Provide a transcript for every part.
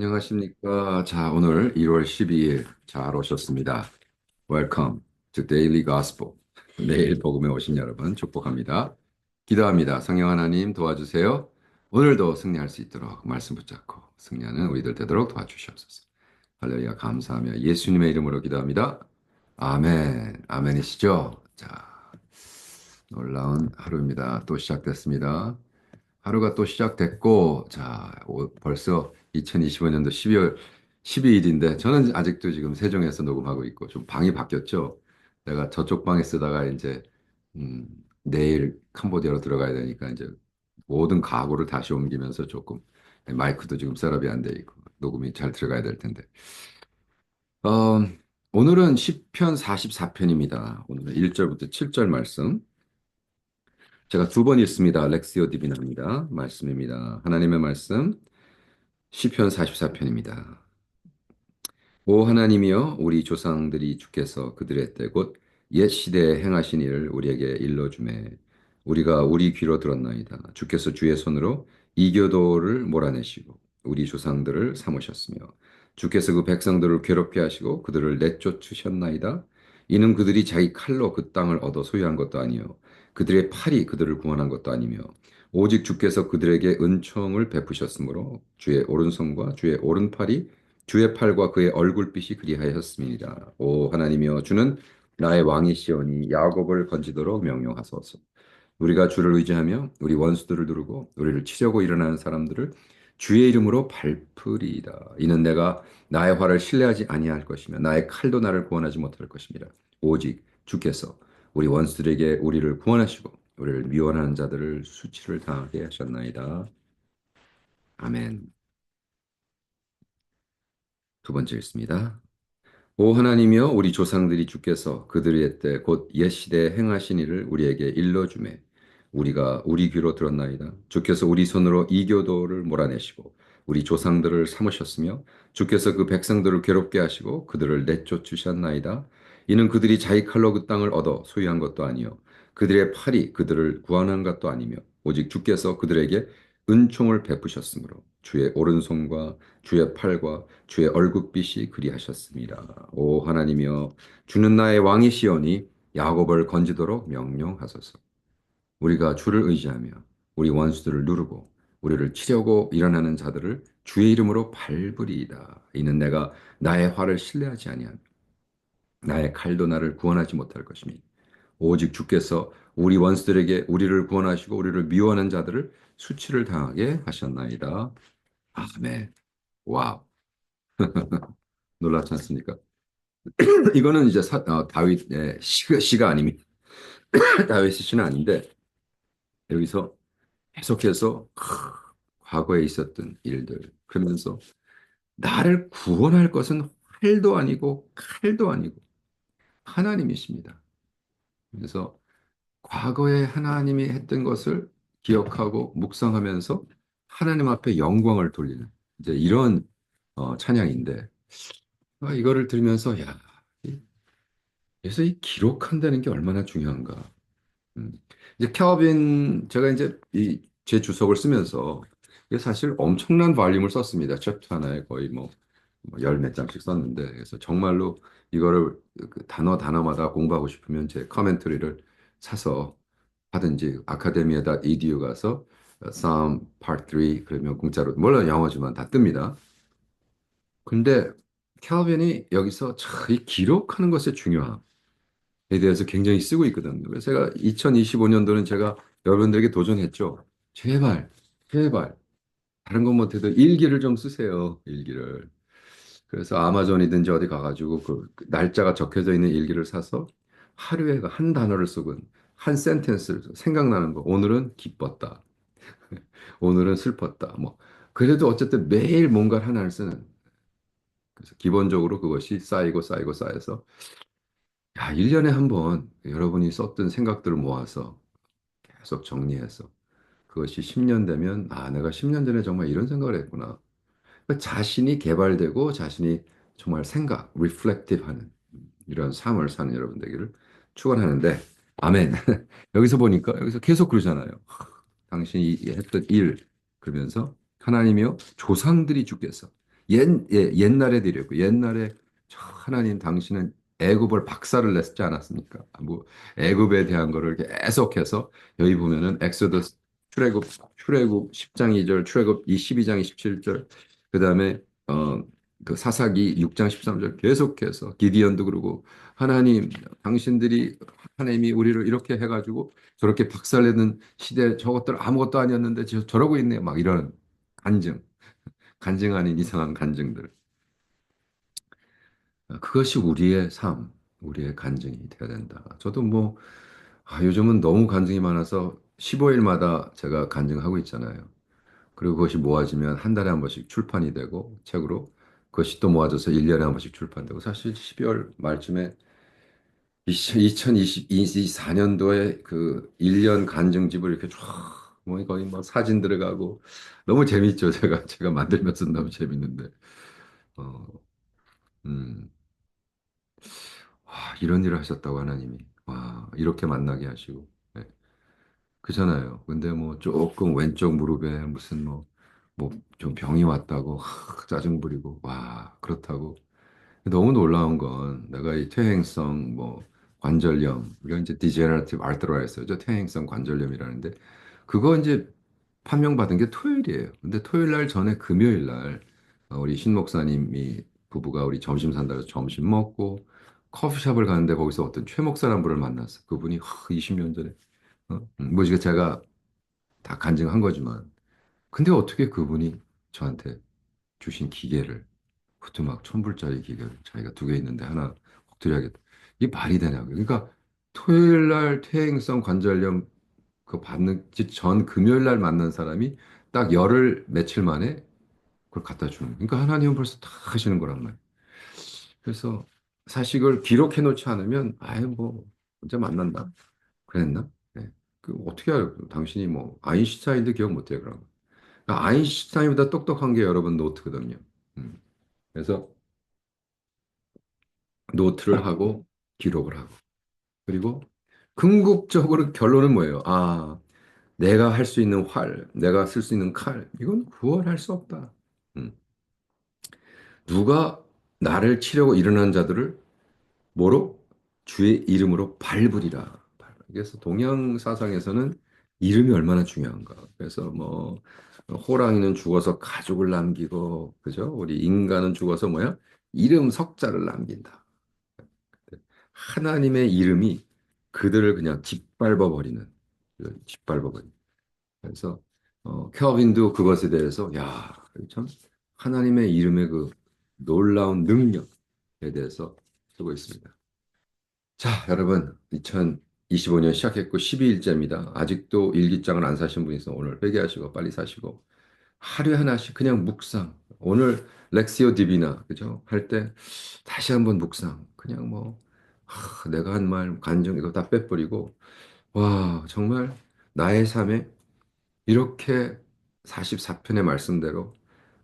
안녕하십니까. 자, 오늘 1월 12일 잘 오셨습니다. Welcome to Daily Gospel. 내일 복음에 오신 여러분 축복합니다. 기도합니다. 성령 하나님 도와주세요. 오늘도 승리할 수 있도록 말씀 붙잡고 승리하는 우리들 되도록 도와주시옵소서. 할렐루야 감사하며 예수님의 이름으로 기도합니다. 아멘. 아멘이시죠? 자, 놀라운 하루입니다. 또 시작됐습니다. 하루가 또 시작됐고, 자, 벌써 2025년도 12월 12일인데, 저는 아직도 지금 세종에서 녹음하고 있고, 좀 방이 바뀌었죠. 내가 저쪽 방에 쓰다가 이제, 음, 내일 캄보디아로 들어가야 되니까 이제 모든 가구를 다시 옮기면서 조금, 마이크도 지금 셋업이 안 돼 있고, 녹음이 잘 들어가야 될 텐데. 어, 오늘은 10편 44편입니다. 오늘은 1절부터 7절 말씀. 제가 두 번 읽습니다. 렉시오 디비나입니다. 말씀입니다. 하나님의 말씀 시편 44편입니다. 오 하나님이여 우리 조상들이 주께서 그들의 때 곧 옛 시대에 행하신 일을 우리에게 일러주매 우리가 우리 귀로 들었나이다. 주께서 주의 손으로 이교도를 몰아내시고 우리 조상들을 삼으셨으며 주께서 그 백성들을 괴롭게 하시고 그들을 내쫓으셨나이다. 이는 그들이 자기 칼로 그 땅을 얻어 소유한 것도 아니요 그들의 팔이 그들을 구원한 것도 아니며 오직 주께서 그들에게 은총을 베푸셨으므로 주의 오른손과 주의 오른팔이 주의 팔과 그의 얼굴빛이 그리하였음이니라. 오 하나님이여 주는 나의 왕이시오니 야곱을 건지도록 명령하소서. 우리가 주를 의지하며 우리 원수들을 누르고 우리를 치려고 일어나는 사람들을 주의 이름으로 발풀이다. 이는 내가 나의 화를 신뢰하지 아니할 것이며 나의 칼도 나를 구원하지 못할 것입니다. 오직 주께서 우리 원수들에게 우리를 구원하시고 우리를 미워하는 자들을 수치를 당하게 하셨나이다. 아멘. 두 번째 읽습니다. 오 하나님이여 우리 조상들이 주께서 그들의 때 곧 옛 시대에 행하신 일을 우리에게 일러 주매 우리가 우리 귀로 들었나이다. 주께서 우리 손으로 이교도를 몰아내시고 우리 조상들을 삼으셨으며 주께서 그 백성들을 괴롭게 하시고 그들을 내쫓으셨나이다. 이는 그들이 자기 칼로 그 땅을 얻어 소유한 것도 아니요 그들의 팔이 그들을 구원한 것도 아니며 오직 주께서 그들에게 은총을 베푸셨으므로 주의 오른손과 주의 팔과 주의 얼굴빛이 그리하셨습니다. 오 하나님이여 주는 나의 왕이시오니 야곱을 건지도록 명령하소서. 우리가 주를 의지하며 우리 원수들을 누르고 우리를 치려고 일어나는 자들을 주의 이름으로 밟으리이다. 이는 내가 나의 화를 신뢰하지 아니하며 나의 칼도 나를 구원하지 못할 것이니 오직 주께서 우리 원수들에게 우리를 구원하시고 우리를 미워하는 자들을 수치를 당하게 하셨나이다. 아멘. 와우. 놀랍지 않습니까? 이거는 이제 사, 어, 다윗의 시가, 시가 아닙니다. 다윗의 시는 아닌데 여기서 계속해서 과거에 있었던 일들 그러면서 나를 구원할 것은 활도 아니고 칼도 아니고 하나님이십니다. 그래서 과거에 하나님이 했던 것을 기억하고 묵상하면서 하나님 앞에 영광을 돌리는 이제 이런 어, 찬양인데 아, 이거를 들으면서 야, 그래서 이 기록한다는 게 얼마나 중요한가. 음. 이제 켈빈 제가 이제 이 제 주석을 쓰면서 이게 사실 엄청난 발륨을 썼습니다. 챕터 하나에 거의 뭐 열몇 장씩 썼는데 그래서 정말로 이거를 그 단어 단어마다 공부하고 싶으면 제 커멘터리를 사서 하든지 아카데미에다 edu 가서 Psalm Part 3 그러면 공짜로 물론 영어지만 다 뜹니다. 근데 캘빈이 여기서 이 기록하는 것의 중요함에 대해서 굉장히 쓰고 있거든요. 그래서 제가 2025년도는 제가 여러분들에게 도전했죠. 제발, 제발 다른 것 못해도 일기를 좀 쓰세요. 일기를. 그래서 아마존이든지 어디 가가지고 그 날짜가 적혀져 있는 일기를 사서 하루에 그한 단어를 쓰고 한 센텐스를 생각나는 거. 오늘은 기뻤다. 오늘은 슬펐다. 뭐 그래도 어쨌든 매일 뭔가 하나를 쓰는. 그래서 기본적으로 그것이 쌓이고 쌓이고 쌓여서 야, 1년에 한 번 여러분이 썼던 생각들을 모아서 계속 정리해서 그것이 10년 되면 아, 내가 10년 전에 정말 이런 생각을 했구나. 그러니까 자신이 개발되고 자신이 정말 생각, 리플렉티브 하는 이런 삶을 사는 여러분 되기를 축원하는데 아멘. 여기서 보니까 여기서 계속 그러잖아요. 당신이 했던 일 그러면서 하나님이요 조상들이 주께서 옛, 예, 옛날에 드렸고 옛날에 저 하나님 당신은 애굽을 박살을 냈지 않았습니까? 뭐 애굽에 대한 거를 계속해서 여기 보면은 엑소더스 출애굽 출애굽 10장 2절, 출애굽 22장 27절, 그다음에 어 그 사사기 6장 13절 계속해서 기디언도 그러고 하나님 당신들이 하나님이 우리를 이렇게 해가지고 저렇게 박살내는 시대 저것들 아무것도 아니었는데 저, 저러고 있네 막 이런 간증. 간증 아닌 이상한 간증들. 그것이 우리의 삶 우리의 간증이 돼야 된다. 저도 뭐 아, 요즘은 너무 간증이 많아서 15일마다 제가 간증하고 있잖아요 그리고 그것이 모아지면 한 달에 한 번씩 출판이 되고 책으로 그것이 또 모아져서 1년에 한 번씩 출판되고 사실 12월 말쯤에 2024년도에 그 1년 간증집을 이렇게 쫙, 뭐 거의 뭐 사진 들어가고 너무 재밌죠. 제가, 제가 만들면서 너무 재밌는데. 어, 음, 와, 이런 일을 하셨다고 하나님이. 와, 이렇게 만나게 하시고. 네. 그잖아요. 근데 뭐 조금 왼쪽 무릎에 무슨 뭐, 뭐 좀 병이 왔다고 하, 짜증 부리고. 와, 그렇다고. 너무 놀라운 건 내가 이 퇴행성 뭐 관절염 이건 이제 디제너러티브 아르트라이스죠. 퇴행성 관절염이라는데 그거 이제 판명받은 게 토요일이에요. 근데 토요일 날 전에 금요일 날 어, 우리 신 목사님이 부부가 우리 점심 산다고 점심 먹고 커피숍을 가는데 거기서 어떤 최 목사란 분을 만났어. 그분이 20년 전에 어? 음, 뭐 이게 제가 다 간증한 거지만 근데 어떻게 그분이 저한테 주신 기계를 그것도 막 천불짜리 기계를 자기가 두 개 있는데 하나 꼭 드려야겠다. 이게 말이 되냐고요. 그러니까 토요일 날 퇴행성 관절염 그 받는 전 금요일 날 만난 사람이 딱 열흘 며칠 만에 그걸 갖다 주는. 그러니까 하나님은 벌써 다 하시는 거란 말이에요. 그래서 사실 그걸 기록해 놓지 않으면 아예 뭐 언제 만난다 그랬나? 네. 그 어떻게 알아요? 당신이 뭐 아인슈타인도 기억 못해요 그런 거. 그러니까 아인슈타인보다 똑똑한 게 여러분 노트거든요. 음. 그래서 노트를 하고 기록을 하고 그리고 궁극적으로 결론은 뭐예요? 아, 내가 할 수 있는 활, 내가 쓸 수 있는 칼, 이건 구원할 수 없다. 음. 누가 나를 치려고 일어난 자들을 뭐로? 주의 이름으로 밟으리라. 그래서 동양 사상에서는 이름이 얼마나 중요한가. 그래서 뭐 호랑이는 죽어서 가족을 남기고, 그죠? 우리 인간은 죽어서 뭐야? 이름 석자를 남긴다. 하나님의 이름이 그들을 그냥 짓밟아 버리는, 짓밟아 버리는. 그래서 어, 켈빈도 그것에 대해서 야, 참 하나님의 이름의 그 놀라운 능력에 대해서 쓰고 있습니다. 자, 여러분, 2025년 시작했고 12일째입니다. 아직도 일기장을 안 사신 분이 있어 오늘 회개하시고 빨리 사시고 하루에 하나씩 그냥 묵상. 오늘 렉시오 디비나 그죠? 할 때 다시 한번 묵상. 그냥 뭐 하, 내가 한 말 간증 이거 다 빼버리고 와 정말 나의 삶에 이렇게 44편의 말씀대로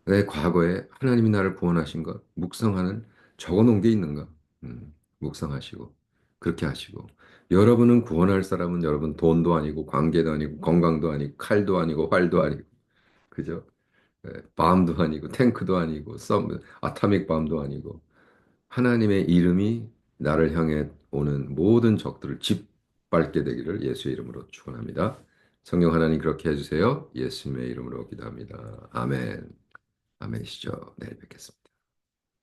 내 과거에 하나님이 나를 구원하신 것 묵상하는 적어놓은 게 있는가? 음, 묵상하시고 그렇게 하시고 여러분은 구원할 사람은 여러분 돈도 아니고 관계도 아니고 건강도 아니고 칼도 아니고 활도 아니고 그죠? 예, 밤도 아니고 탱크도 아니고 썸 아타믹 밤도 아니고 하나님의 이름이 나를 향해 오는 모든 적들을 짓밟게 되기를 예수의 이름으로 축원합니다. 성령 하나님 그렇게 해주세요. 예수님의 이름으로 기도합니다. 아멘. 아멘이시죠. 내일 뵙겠습니다.